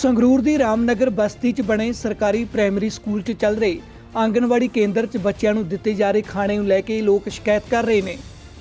ਸੰਗਰੂਰ ਦੀ ਰਾਮਨਗਰ ਬਸਤੀ 'ਚ ਬਣੇ ਸਰਕਾਰੀ ਪ੍ਰਾਇਮਰੀ ਸਕੂਲ 'ਚ ਚੱਲ ਰਹੇ ਆਂਗਨਵਾੜੀ ਕੇਂਦਰ 'ਚ ਬੱਚਿਆਂ ਨੂੰ ਦਿੱਤੇ ਜਾ ਰਹੇ ਖਾਣੇ ਨੂੰ ਲੈ ਕੇ ਲੋਕ ਸ਼ਿਕਾਇਤ ਕਰ ਰਹੇ ਨੇ।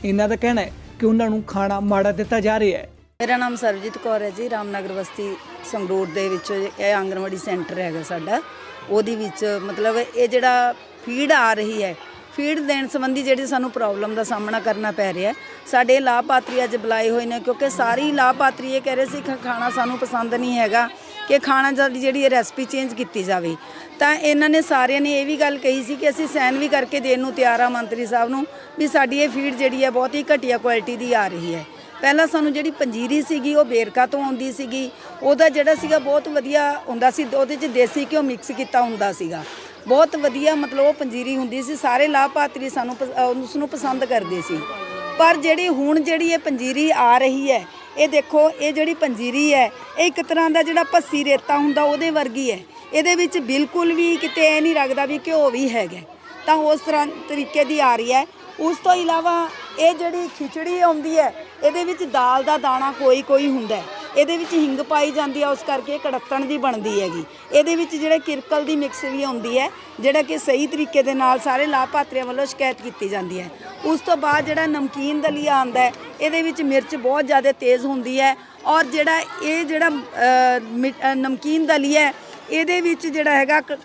ਇਹਨਾਂ ਦਾ ਕਹਿਣਾ ਹੈ ਕਿ ਉਹਨਾਂ ਨੂੰ ਖਾਣਾ ਮਾੜਾ ਦਿੱਤਾ ਜਾ ਰਿਹਾ ਹੈ। ਮੇਰਾ ਨਾਮ ਸਰਬਜੀਤ ਕੌਰ ਹੈ ਜੀ, ਰਾਮਨਗਰ ਬਸਤੀ ਸੰਗਰੂਰ ਦੇ ਵਿੱਚ ਇਹ ਆਂਗਣਵਾੜੀ ਸੈਂਟਰ ਹੈਗਾ ਸਾਡਾ। ਉਹਦੇ ਵਿੱਚ ਮਤਲਬ ਇਹ ਜਿਹੜਾ ਫੀਡ ਆ ਰਹੀ ਹੈ, ਫੀਡ ਦੇਣ ਸੰਬੰਧੀ ਜਿਹੜੀ ਸਾਨੂੰ ਪ੍ਰੋਬਲਮ ਦਾ ਸਾਹਮਣਾ ਕਰਨਾ ਪੈ ਰਿਹਾ ਸਾਡੇ ਲਾਭਪਾਤਰੀ ਅੱਜ ਬੁਲਾਏ ਹੋਏ ਨੇ ਕਿਉਂਕਿ ਸਾਰੀ ਲਾਭਪਾਤਰੀ ਇਹ ਕਹਿ ਰਹੇ ਸੀ ਕਿ ਖਾਣਾ ਸਾਨੂੰ ਪਸੰਦ ਨਹੀਂ ਹੈਗਾ। ਕਿ ਖਾਣਾ ਸਾਡੀ ਜਿਹੜੀ ਇਹ ਰੈਸਪੀ ਚੇਂਜ ਕੀਤੀ ਜਾਵੇ। ਤਾਂ ਇਹਨਾਂ ਨੇ ਸਾਰਿਆਂ ਨੇ ਇਹ ਵੀ ਗੱਲ ਕਹੀ ਸੀ ਕਿ ਅਸੀਂ ਸਾਈਨ ਵੀ ਕਰਕੇ ਦੇਣ ਨੂੰ ਤਿਆਰ ਆ ਮੰਤਰੀ ਸਾਹਿਬ ਨੂੰ, ਵੀ ਸਾਡੀ ਇਹ ਫੀਡ ਜਿਹੜੀ ਹੈ ਬਹੁਤ ਹੀ ਘਟੀਆ ਕੁਆਲਿਟੀ ਦੀ ਆ ਰਹੀ ਹੈ। ਪਹਿਲਾਂ ਸਾਨੂੰ ਜਿਹੜੀ ਪੰਜੀਰੀ ਸੀਗੀ, ਉਹ ਬੇਰਕਾ ਤੋਂ ਆਉਂਦੀ ਸੀਗੀ। ਉਹਦਾ ਜਿਹੜਾ ਸੀਗਾ ਬਹੁਤ ਵਧੀਆ ਹੁੰਦਾ ਸੀ ਉਹਦੇ 'ਚ ਦੇਸੀ ਘਿਓ ਮਿਕਸ ਕੀਤਾ ਹੁੰਦਾ ਸੀਗਾ। ਬਹੁਤ ਵਧੀਆ ਮਤਲਬ ਉਹ ਪੰਜੀਰੀ ਹੁੰਦੀ ਸੀ, ਸਾਰੇ ਲਾਭਪਾਤਰੀ ਸਾਨੂੰ ਪਸ- ਅਹ ਉਸ ਨੂੰ ਪਸੰਦ ਕਰਦੇ ਸੀ। ਪਰ ਜਿਹੜੀ ਹੁਣ ਜਿਹੜੀ ਇਹ ਪੰਜੀਰੀ ਆ ਰਹੀ ਹੈ ਇਹ ਦੇਖੋ, ਇਹ ਜਿਹੜੀ ਪੰਜੀਰੀ ਹੈ, ਇਹ ਇੱਕ ਤਰ੍ਹਾਂ ਦਾ ਜਿਹੜਾ ਭੱਸੀ ਰੇਤਾ ਹੁੰਦਾ, ਉਹਦੇ ਵਰਗੀ ਹੈ। ਇਹਦੇ ਵਿੱਚ ਬਿਲਕੁਲ ਵੀ ਕਿਤੇ ਐ ਨਹੀਂ ਲੱਗਦਾ ਵੀ ਘਿਓ ਵੀ ਹੈਗਾ। ਤਾਂ ਉਸ ਤਰ੍ਹਾਂ ਤਰੀਕੇ ਦੀ ਆ ਰਹੀ ਹੈ। ਉਸ ਤੋਂ ਇਲਾਵਾ ਇਹ ਜਿਹੜੀ ਖਿਚੜੀ ਆਉਂਦੀ ਹੈ, ਇਹਦੇ ਵਿੱਚ ਦਾਲ ਦਾ ਦਾਣਾ ਕੋਈ ਕੋਈ ਹੁੰਦਾ ਇਹਦੇ ਵਿੱਚ ਹਿੰਗ ਪਾਈ ਜਾਂਦੀ ਹੈ, ਉਸ ਕਰਕੇ ਕੜੱਤਣ ਦੀ ਬਣਦੀ ਹੈਗੀ। ਇਹਦੇ ਵਿੱਚ ਜਿਹੜੇ ਕਿਰਕਲ ਦੀ ਮਿਕਸ ਵੀ ਆਉਂਦੀ ਹੈ, ਜਿਹੜਾ ਕਿ ਸਹੀ ਤਰੀਕੇ ਦੇ ਨਾਲ ਸਾਰੇ ਲਾਭਪਾਤਰੀਆਂ ਵੱਲੋਂ ਸ਼ਿਕਾਇਤ ਕੀਤੀ ਜਾਂਦੀ ਹੈ। ਉਸ ਤੋਂ ਬਾਅਦ ਜਿਹੜਾ ਨਮਕੀਨ ਦਲੀਆ ਆਉਂਦਾ ਹੈ, ਇਹਦੇ ਵਿੱਚ ਮਿਰਚ ਬਹੁਤ ਜ਼ਿਆਦਾ ਤੇਜ਼ ਹੁੰਦੀ ਹੈ ਔਰ ਜਿਹੜਾ ਇਹ ਜਿਹੜਾ ਮਿ- ਨਮਕੀਨ ਦਲੀਆ ਹੈ, ਇਹਦੇ ਵਿੱਚ ਜਿਹੜਾ ਹੈਗਾ ਕ-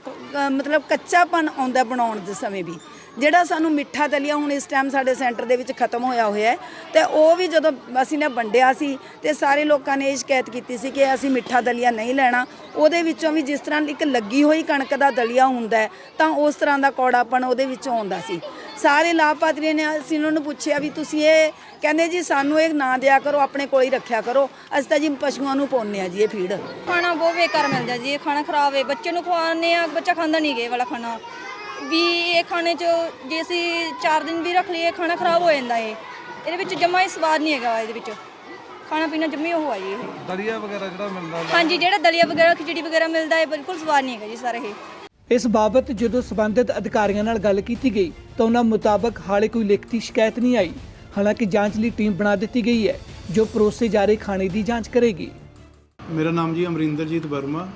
ਮਤਲਬ ਕੱਚਾਪਨ ਆਉਂਦਾ ਬਣਾਉਣ ਦੇ ਸਮੇਂ ਵੀ। ਜਿਹੜਾ ਸਾਨੂੰ ਮਿੱਠਾ ਦਲੀਆ ਹੁਣ ਇਸ ਟਾਈਮ ਸਾਡੇ ਸੈਂਟਰ ਦੇ ਵਿੱਚ ਖਤਮ ਹੋਇਆ ਹੋਇਆ ਹੈ, ਤੇ ਉਹ ਵੀ ਜਦੋਂ ਅਸੀਂ ਨੇ ਵੰਡਿਆ ਸੀ ਤੇ ਸਾਰੇ ਲੋਕਾਂ ਨੇ ਇਹ ਸ਼ਿਕਾਇਤ ਕੀਤੀ ਸੀ ਕਿ ਅਸੀਂ ਮਿੱਠਾ ਦਲੀਆ ਨਹੀਂ ਲੈਣਾ, ਉਹਦੇ ਵਿੱਚੋਂ ਵੀ ਜਿਸ ਤਰ੍ਹਾਂ ਇੱਕ ਲੱਗੀ ਹੋਈ ਕਣਕ ਦਾ ਦਲੀਆ ਹੁੰਦਾ ਹੈ, ਤਾਂ ਉਸ ਤਰ੍ਹਾਂ ਦਾ ਕੌੜਾਪਣ ਉਹਦੇ ਵਿੱਚੋਂ ਆਉਂਦਾ ਸੀ। ਸਾਰੇ ਲਾਭਪਾਤਰੀ ਨੇ ਅਸੀਂ ਉਹਨਾਂ ਨੂੰ ਪੁੱਛਿਆ ਵੀ ਤੁਸੀਂ ਇਹ ਕਹਿੰਦੇ ਜੀ ਸਾਨੂੰ ਇਹ ਨਾ ਦਿਆ ਕਰੋ ਆਪਣੇ ਕੋਲ ਹੀ ਰੱਖਿਆ ਕਰੋ। ਅਸੀਂ ਤਾਂ ਜੀ ਪਸ਼ੂਆਂ ਨੂੰ ਪਾਉਂਦੇ ਆ ਜੀ ਇਹ ਫੀਡ। ਖਾਣਾ ਬਹੁਤ ਬੇਕਾਰ ਮਿਲਦਾ ਜੀ ਇਹ ਖਾਣਾ ਖਰਾਬ ਹੈ। ਬੱਚੇ ਨੂੰ ਖਵਾਉਂਦੇ ਆ ਬੱਚਾ ਖਾਂਦਾ ਨਹੀਂ ਗੇ ਇਹ ਵਾਲਾ ਖਾਣਾ। ਵੀ ਇਹ ਖਾਣੇ 'ਚ ਜੇ ਅਸੀਂ 4 ਦਿਨ ਵੀ ਰੱਖ ਲਈਏ ਖਾਣਾ ਖਰਾਬ ਹੋ ਜਾਂਦਾ ਹੈ ਇਹਦੇ ਵਿੱਚ ਜਮਾ ਹੀ ਸਵਾਦ ਨਹੀਂ ਹੈਗਾ ਇਹਦੇ ਵਿੱਚ। ਖਾਣਾ ਪੀਣਾ ਜੰਮੀ ਉਹ ਆ ਜੀ ਇਹ। ਦਲੀਆ ਵਗੈਰਾ ਜਿਹੜਾ ਮਿਲਦਾ ਹਾਂਜੀ ਜਿਹੜਾ ਦਲੀਆ ਵਗੈਰਾ ਖਿਚੜੀ ਵਗੈਰਾ ਮਿਲਦਾ ਹੈ ਬਿਲਕੁਲ ਸਵਾਦ ਨਹੀਂ ਹੈਗਾ ਜੀ ਸਾਰਾ ਇਹ। ਇਸ ਬਾਬਤ ਜਦੋਂ ਸਬੰਧਿਤ ਅਧਿਕਾਰੀਆਂ ਨਾਲ ਗੱਲ ਕੀਤੀ ਗਈ ਤਾਂ ਉਹਨਾਂ ਮੁਤਾਬਕ ਹਾਲੇ ਕੋਈ ਲਿਖਤੀ ਸ਼ਿਕਾਇਤ ਨਹੀਂ ਆਈ। ਹਾਲਾਂਕਿ ਜਾਂਚ ਲਈ ਟੀਮ ਬਣਾ ਦਿੱਤੀ ਗਈ ਹੈ, ਜੋ ਪਰੋਸੇ ਜਾ ਰਹੇ ਖਾਣੇ ਦੀ ਜਾਂਚ ਕਰੇਗੀ। ਮੇਰਾ ਨਾਮ ਜੀ ਅਮਰਿੰਦਰਜੀਤ ਵਰਮਾ।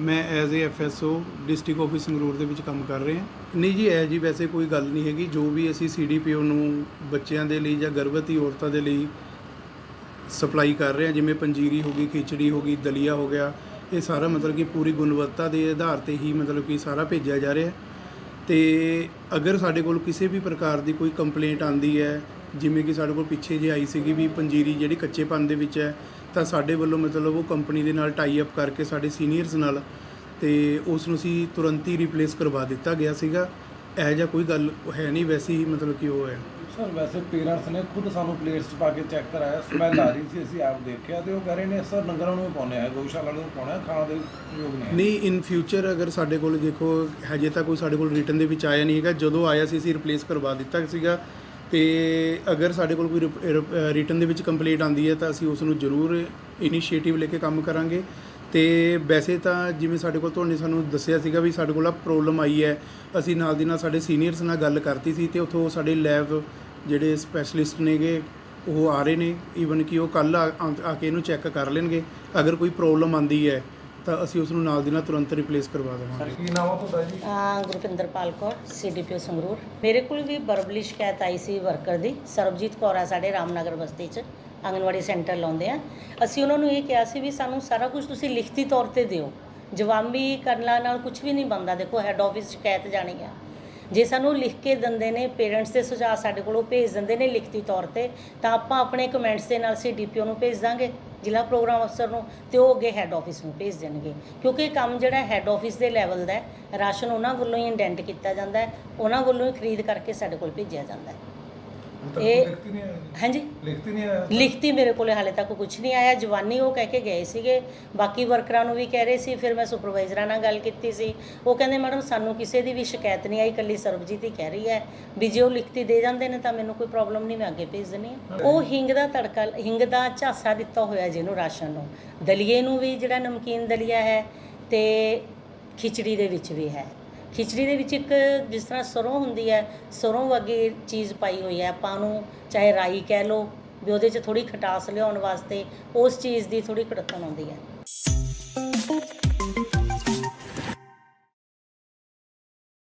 ਮੈਂ as a FSO district office Sangrur ਦੇ ਵਿੱਚ ਕੰਮ ਕਰ ਰਹੇ। ਹਾਂ ਨਹੀਂ ਜੀ ਐ ਜੀ ਵੈਸੇ ਕੋਈ ਗੱਲ ਨਹੀਂ ਹੈਗੀ। ਜੋ ਵੀ ਅਸੀਂ ਸੀਡੀਪੀਓ ਨੂੰ ਬੱਚਿਆਂ ਦੇ ਲਈ ਜਾਂ ਗਰਭਵਤੀ ਔਰਤਾਂ ਦੇ ਲਈ ਸਪਲਾਈ ਕਰ ਰਹੇ ਹਾਂ, ਜਿਵੇਂ ਪੰਜੀਰੀ ਹੋ ਗਈ, ਖਿਚੜੀ ਹੋ ਗਈ, ਦਲੀਆ ਹੋ ਗਿਆ ਇਹ ਸਾਰਾ ਮਤਲਬ ਕਿ ਪੂਰੀ ਗੁਣਵੱਤਾ ਦੇ ਆਧਾਰ ਤੇ ਹੀ ਮਤਲਬ ਕਿ ਸਾਰਾ ਭੇਜਿਆ ਜਾ ਰਿਹਾ ਹੈ। ਤੇ ਅਗਰ ਸਾਡੇ ਕੋਲ ਕਿਸੇ ਵੀ ਪ੍ਰਕਾਰ ਦੀ ਕੋਈ ਕੰਪਲੇਂਟ ਆਂਦੀ ਹੈ, ਜਿਵੇਂ ਕਿ ਸਾਡੇ ਕੋਲ ਪਿੱਛੇ ਜੇ ਆਈ ਸੀਗੀ ਵੀ ਪੰਜੀਰੀ ਜਿਹੜੀ ਕੱਚੇਪਨ ਦੇ ਵਿੱਚ ਹੈ, ਤਾਂ ਸਾਡੇ ਵੱਲੋਂ ਮਤਲਬ ਉਹ ਕੰਪਨੀ ਦੇ ਨਾਲ ਟਾਈ ਅਪ ਕਰਕੇ ਸਾਡੇ ਸੀਨੀਅਰਸ ਨਾਲ ਤੇ ਉਸ ਨੂੰ ਅਸੀਂ ਤੁਰੰਤ ਹੀ ਰਿਪਲੇਸ ਕਰਵਾ ਦਿੱਤਾ ਗਿਆ ਸੀਗਾ। ਇਹੋ ਜਿਹਾ ਕੋਈ ਗੱਲ ਹੈ ਨਹੀਂ, ਵੈਸੇ ਹੀ ਮਤਲਬ ਕਿ ਉਹ ਹੈ। ਸਰ, ਵੈਸੇ ਪੇਰੈਂਟਸ ਨੇ ਖੁਦ ਸਾਨੂੰ ਪਲੇਟਸ 'ਚ ਪਾ ਕੇ ਚੈੱਕ ਕਰਾਇਆ ਸਮੈਲ ਆ ਰਹੀ ਸੀ, ਅਸੀਂ ਆਪ ਦੇਖਿਆ ਤੇ ਉਹ ਕਹਿ ਰਹੇ ਨੇ, ਸਰ, ਡੰਗਰਾਂ ਨੂੰ ਵੀ ਪਾਉਂਦੇ ਆ ਗਊਸ਼ਾਲਾ ਨੂੰ ਵੀ ਪਾਉਂਦੇ ਦੇ ਯੋਗ ਨਹੀਂ ਨਹੀਂ ਇਨ ਫਿਊਚਰ ਅਗਰ ਸਾਡੇ ਕੋਲ ਦੇਖੋ, ਹਜੇ ਤਾਂ ਕੋਈ ਸਾਡੇ ਕੋਲ ਰਿਟਰਨ ਦੇ ਵਿੱਚ ਆਇਆ ਨਹੀਂ ਹੈਗਾ। ਜਦੋਂ ਆਇਆ ਸੀ, ਅਸੀਂ ਰਿਪਲੇਸ ਕਰਵਾ ਦਿੱਤਾ ਸੀਗਾ। ਤੇ ਅਗਰ ਸਾਡੇ ਕੋਲ ਕੋਈ ਰਿਟਰਨ ਦੇ ਵਿੱਚ ਕੰਪਲੀਟ ਆਂਦੀ ਹੈ, ਤਾਂ ਅਸੀਂ ਉਸ ਨੂੰ ਜ਼ਰੂਰ ਇਨੀਸ਼ੀਏਟਿਵ ਲੈ ਕੇ ਕੰਮ ਕਰਾਂਗੇ। ਤੇ ਵੈਸੇ ਤਾਂ ਜਿਵੇਂ ਸਾਡੇ ਕੋਲ ਤੁਹਾਨੂੰ ਸਾਨੂੰ ਦੱਸਿਆ ਸੀਗਾ ਵੀ ਸਾਡੇ ਕੋਲ ਆ ਪ੍ਰੋਬਲਮ ਆਈ ਹੈ, ਅਸੀਂ ਨਾਲ ਦੀ ਨਾਲ ਸਾਡੇ ਸੀਨੀਅਰਸ ਨਾਲ ਗੱਲ ਕਰਤੀ ਸੀ ਤੇ ਉੱਥੋਂ ਸਾਡੇ ਲੈਬ ਜਿਹੜੇ ਸਪੈਸ਼ਲਿਸਟ ਨੇਗੇ ਉਹ ਆ ਰਹੇ ਨੇ ਈਵਨ ਕਿ ਉਹ ਕੱਲ ਆ ਕੇ ਇਹਨੂੰ ਚੈੱਕ ਕਰ ਲੈਣਗੇ। ਅਗਰ ਕੋਈ ਪ੍ਰੋਬਲਮ ਆਂਦੀ ਹੈ ਤਾਂ ਅਸੀਂ ਉਸ ਨੂੰ ਨਾਲ ਦੀ ਨਾਲ ਤੁਰੰਤ ਰਿਪਲੇਸ ਕਰਵਾ ਦੇਵਾਂਗੇ। ਕੀ ਨਾਮ ਆ ਤੁਹਾਡਾ ਜੀ? ਹਾਂ ਗੁਰਪਿੰਦਰਪਾਲ ਕੌਰ ਸੀਡੀਪੀਓ ਸੰਗਰੂਰ। ਮੇਰੇ ਕੋਲ ਵੀ ਵਰਬਲੀ ਸ਼ਿਕਾਇਤ ਆਈ ਸੀ ਵਰਕਰ ਦੀ ਸਰਬਜੀਤ ਕੌਰ ਆ ਸਾਡੇ ਰਾਮਨਗਰ ਬਸਤੀ 'ਚ ਆਂਗਨਵਾੜੀ ਸੈਂਟਰ ਲਾਉਂਦੇ ਆ। ਅਸੀਂ ਉਹਨਾਂ ਨੂੰ ਇਹ ਕਿਹਾ ਸੀ ਵੀ ਸਾਨੂੰ ਸਾਰਾ ਕੁਝ ਤੁਸੀਂ ਲਿਖਤੀ ਤੌਰ ਤੇ ਦਿਓ। ਜਵਾਬੀ ਕਰਨਾ ਨਾਲ ਕੁਝ ਵੀ ਨਹੀਂ ਬਣਦਾ। ਦੇਖੋ ਹੈੱਡ ਆਫਿਸ ਸ਼ਿਕਾਇਤ ਜਾਣੀ ਆ। ਜੇ ਸਾਨੂੰ ਲਿਖ ਕੇ ਦਿੰਦੇ ਨੇ ਪੇਰੈਂਟਸ ਦੇ ਸੁਝਾਅ ਸਾਡੇ ਕੋਲ ਉਹ ਭੇਜ ਦਿੰਦੇ ਨੇ ਲਿਖਤੀ ਤੌਰ ਤੇ, ਤਾਂ ਆਪਾਂ ਆਪਣੇ ਕਮੈਂਟਸ ਦੇ ਨਾਲ ਸੀਡੀਪੀਓ ਨੂੰ ਭੇਜ ਦਾਂਗੇ, ਜ਼ਿਲ੍ਹਾ ਪ੍ਰੋਗਰਾਮ ਅਫਸਰ ਨੂੰ, ਤੇ ਉਹ ਅੱਗੇ ਹੈੱਡ ਆਫਿਸ ਨੂੰ ਭੇਜ ਦੇਣਗੇ। ਕਿਉਂਕਿ ਇਹ ਕੰਮ ਜਿਹੜਾ ਹੈੱਡ ਆਫਿਸ ਦੇ ਲੈਵਲ ਦਾ ਰਾਸ਼ਨ ਉਹਨਾਂ ਵੱਲੋਂ ਹੀ ਇੰਡੈਂਟ ਕੀਤਾ ਜਾਂਦਾ ਹੈ, ਉਹਨਾਂ ਵੱਲੋਂ ਹੀ ਖਰੀਦ ਕਰਕੇ ਸਾਡੇ ਕੋਲ ਭੇਜਿਆ ਜਾਂਦਾ ਹੈ। ਇਹ ਹਾਂਜੀ? ਲਿਖਤੀ ਨਹੀਂ ਆਇਆ। ਲਿਖਤੀ ਮੇਰੇ ਕੋਲੇ ਹਾਲੇ ਤੱਕ ਕੁਝ ਨਹੀਂ ਆਇਆ। ਜਵਾਨੀ ਉਹ ਕਹਿ ਕੇ ਗਏ ਸੀਗੇ। ਬਾਕੀ ਵਰਕਰਾਂ ਨੂੰ ਵੀ ਕਹਿ ਰਹੇ ਸੀ। ਫਿਰ ਮੈਂ ਸੁਪਰਵਾਈਜ਼ਰਾਂ ਨਾਲ ਗੱਲ ਕੀਤੀ ਸੀ। ਉਹ ਕਹਿੰਦੇ ਮੈਡਮ ਸਾਨੂੰ ਕਿਸੇ ਦੀ ਵੀ ਸ਼ਿਕਾਇਤ ਨਹੀਂ ਆਈ। ਕੱਲੀ ਸਰਬਜੀਤ ਹੀ ਕਹਿ ਰਹੀ ਹੈ। ਵੀ ਜੇ ਉਹ ਲਿਖਤੀ ਦੇ ਜਾਂਦੇ ਨੇ ਤਾਂ ਮੈਨੂੰ ਕੋਈ ਪ੍ਰੋਬਲਮ ਨਹੀਂ ਮੈਂ ਅੱਗੇ ਭੇਜ ਹਾਂ। ਉਹ ਹਿੰਗ ਦਾ ਤੜਕਾ ਹਿੰਗ ਦਾ ਝਾਸਾ ਦਿੱਤਾ ਹੋਇਆ ਜਿਹਨੂੰ ਰਾਸ਼ਨ ਨੂੰ। ਦਲੀਏ ਨੂੰ ਵੀ ਜਿਹੜਾ ਨਮਕੀਨ ਦਲੀਆ ਹੈ ਤੇ ਖਿਚੜੀ ਦੇ ਵਿੱਚ ਵੀ ਹੈ। ਖਿਚੜੀ ਦੇ ਵਿੱਚ ਇੱਕ ਜਿਸ ਤਰ੍ਹਾਂ ਸਰੋਂ ਹੁੰਦੀ ਹੈ, ਸਰੋਂ ਵਰਗੀ ਚੀਜ਼ ਪਾਈ ਹੋਈ ਹੈ। ਆਪਾਂ ਨੂੰ ਚਾਹੇ ਰਾਈ ਕਹਿ ਲਓ ਵੀ ਉਹਦੇ 'ਚ ਥੋੜੀ ਖਟਾਸ ਲਿਆਉਣ ਵਾਸਤੇ ਉਸ ਚੀਜ਼ ਦੀ ਥੋੜੀ ਕੜਤਨ ਆਉਂਦੀ ਹੈ।